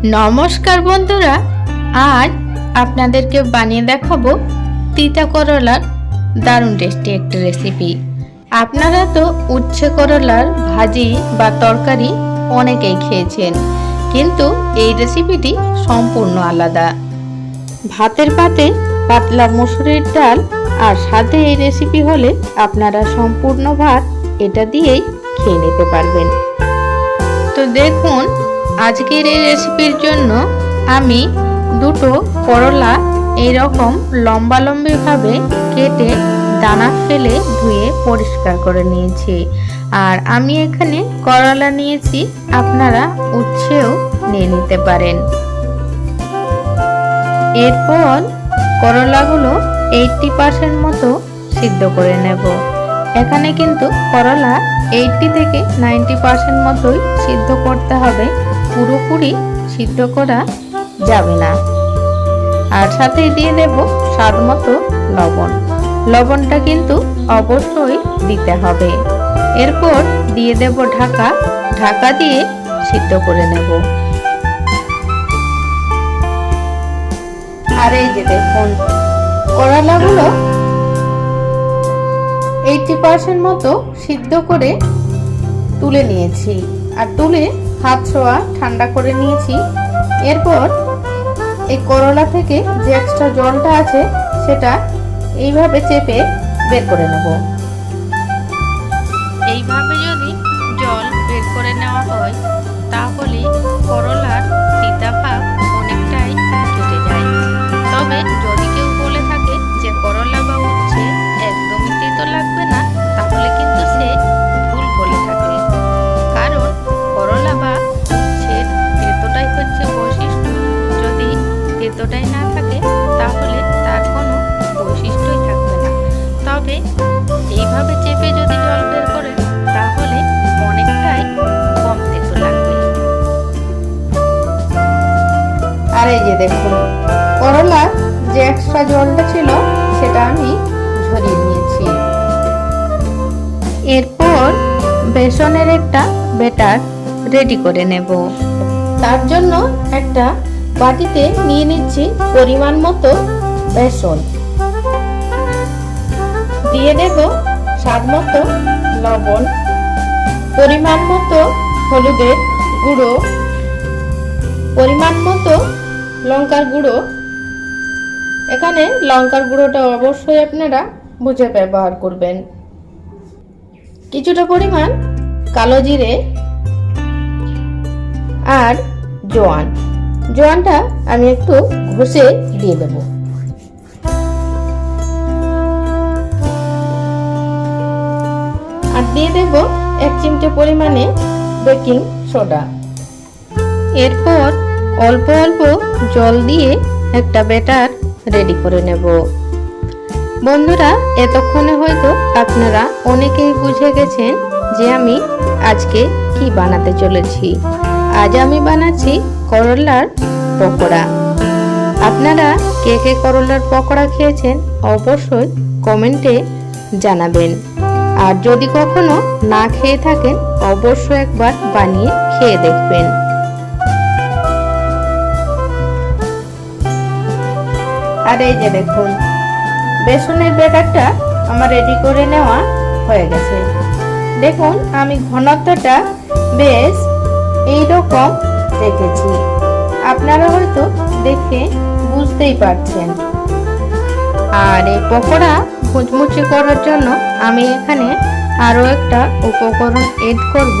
নমস্কার বন্ধুরা, আজ আপনাদেরকে বানিয়ে দেখাবো তিতা করলার দারুণ টেস্টি একটি রেসিপি আপনারা তো উচ্ছে করলার ভাজি বা তরকারি অনেকেই খেয়েছেন, কিন্তু এই রেসিপিটি সম্পূর্ণ আলাদা। ভাতের পাতে পাতলা মুসুরির ডাল আর সাথে এই রেসিপি হলে আপনারা সম্পূর্ণ ভাত এটা দিয়েই খেয়ে নিতে পারবেন। তো দেখুন আজকের এই রেসিপির জন্য আমি দুটো করলা এইরকম লম্বা লম্বিভাবে কেটে দানা ফেলে ধুয়ে পরিষ্কার করে নিয়েছি। আর আমি এখানে করলা নিয়েছি, আপনারা উচ্ছেও নিয়ে নিতে পারেন। এরপর করলাগুলো এইটটি পার্সেন্ট মতো সিদ্ধ করে নেব। এখানে কিন্তু করলা এইটটি থেকে নাইনটি পার্সেন্ট মতোই সিদ্ধ করতে হবে। পুরোপুরি সিদ্ধ করা যাবে না। আর সাথে দিয়ে দেব স্বাদ মতো লবণ। লবণটা কিন্তু অবশ্যই দিতে হবে। এরপর দিয়ে দেব ঢাকা। ঢাকা দিয়ে সিদ্ধ করে নেব। আর এই যে দেখুন, করলাগুলো এইটি পার্সেন্ট মতো সিদ্ধ করে তুলে নিয়েছি। আর তুলে হাত ছোঁয়া ঠান্ডা করে নিয়েছি। এরপর এই করলা থেকে যে এক্সট্রা জলটা আছে, সেটা এইভাবে চেপে বের করে নেব। এইভাবে যদি জল বের করে নেওয়া হয়, তাহলে করলার না থাকে, তাহলে তার কোনো বৈশিষ্ট্যই থাকবে না। তবে এইভাবে চেপে যদি জল বের করেন তাহলে অনেকটাই কম তেতো লাগবে। আর এই যে দেখুন করলার যে এক্সট্রা জলটা ছিল, সেটা আমি ঝরিয়ে নিয়েছি। এরপর বেসনের একটা বেটার রেডি করে নেব। তার জন্য একটা বাটিতে নিয়ে নিচ্ছি পরিমাণ মতো বেসন। দিয়ে দেব স্বাদ মতো লবণ, পরিমাণ মতো হলুদের গুঁড়ো, পরিমাণ মতো লঙ্কার গুঁড়ো। এখানে লঙ্কার গুঁড়োটা অবশ্যই আপনারা বুঝে ব্যবহার করবেন। কিছুটা পরিমাণ কালো জিরে আর জোয়ান। জোয়ানটা আমি একটু ঘষে দিয়ে দেব। আর দিয়ে দেব এক চিমটে পরিমাণে বেকিং সোডা। এরপর অল্প অল্প জল দিয়ে একটা ব্যাটার রেডি করে নেব। বন্ধুরা, এতক্ষণে হয়তো আপনারা অনেকেই বুঝে গেছেন যে আমি আজকে কি বানাতে চলেছি। আজ আমি বানাচ্ছি করলার পকোড়া। আপনারা কে কে করলার পকোড়া খেয়েছেন অবশ্যই কমেন্টে জানাবেন। আর যদি কখনো না খেয়ে থাকেন, অবশ্যই একবার বানিয়ে খেয়ে দেখবেন। আর এই যে দেখুন, বেসনের ব্যাটারটা আমার রেডি করে নেওয়া হয়ে গেছে। দেখুন, আমি ঘনত্বটা বেশ এইরকম রেখেছি আপনারা হয়তো দেখে বুঝতেই পারছেন। আর এই পকোড়া মুচমুচে করার জন্য আমি এখানে আরও একটা উপকরণ এড করব।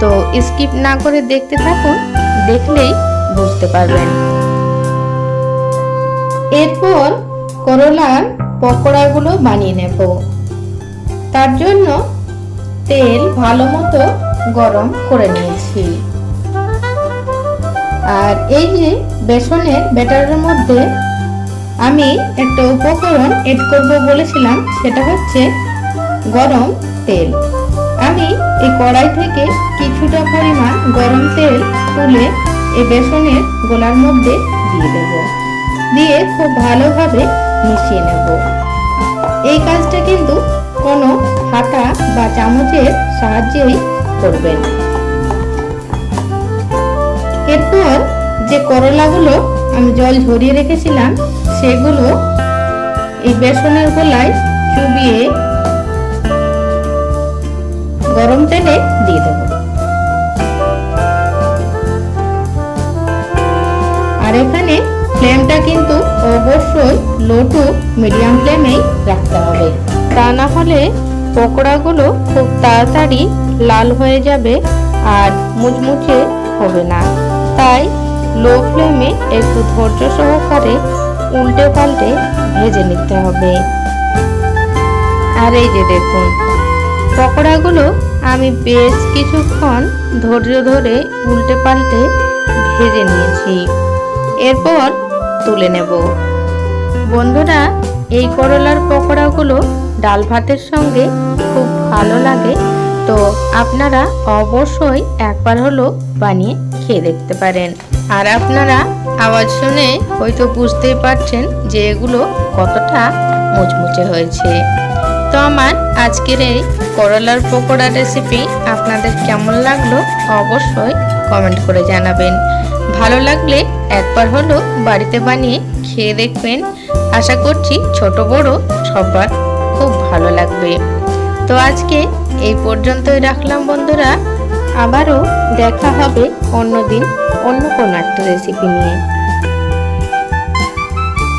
তো স্কিপ না করে দেখতে থাকুন, দেখলেই বুঝতে পারবেন। এরপর করলার পকোড়াগুলো বানিয়ে নেব। তার জন্য তেল ভালো মতো গরম করে নিয়েছি। আর এই যে বেসনের ব্যাটারের মধ্যে আমি একটা উপকরণ এড করব বলেছিলাম, সেটা হচ্ছে গরম তেল। আমি এই কড়াই থেকে কিছুটা পরিমাণ গরম তেল তুলে এই বেসনের গোলার মধ্যে দিয়ে দেব। দিয়ে খুব ভালোভাবে মিশিয়ে নেব। এই কাজটা কিন্তু কোনো হাতা বা চামচের সাহায্যেই করবেন। এরপর যে করলাগুলো আমি জল ঝরিয়ে রেখেছিলাম, সেগুলো এই বেসনের গোলায় চুবিয়ে গরম তেলে দিয়ে দেবো। আর এখানে ফ্লেমটা কিন্তু অবশ্যই লো টু মিডিয়াম ফ্লেমেই রাখতে হবে। তা না হলে পকোড়াগুলো খুব তাড়াতাড়ি লাল হয়ে যাবে আর মুচমুচে হবে না। তাই লো ফ্লেমে একটু ধৈর্য সহকারে উল্টে পাল্টে ভেজে নিতে হবে। আর এই যে দেখুন, পকোড়াগুলো আমি বেশ কিছুক্ষণ ধৈর্য ধরে উল্টে পাল্টে ভেজে নিয়েছি। এরপর তুলে নেব। বন্ধুরা, এই করলার পকোড়াগুলো ডাল ভাতের সঙ্গে খুব ভালো লাগে। তো আপনারা অবশ্যই একবার হলো বানিয়ে খেয়ে দেখতে পারেন। আর আপনারা আওয়াজ শুনে হয়তো বুঝতেই পারছেন যে এগুলো কতটা মুচমুচে হয়েছে। তো আমার আজকের এই করলার পকোড়া রেসিপি আপনাদের কেমন লাগল অবশ্যই কমেন্ট করে জানাবেন। ভালো লাগলে একবার হলো বাড়িতে বানিয়ে খেয়ে দেখবেন। আশা করছি ছোট বড় সবার খুব ভালো লাগবে। তো আজকে এই পর্যন্তই রাখলাম বন্ধুরা। আবারও দেখা হবে অন্যদিন অন্য কোনো একটা রেসিপি নিয়ে।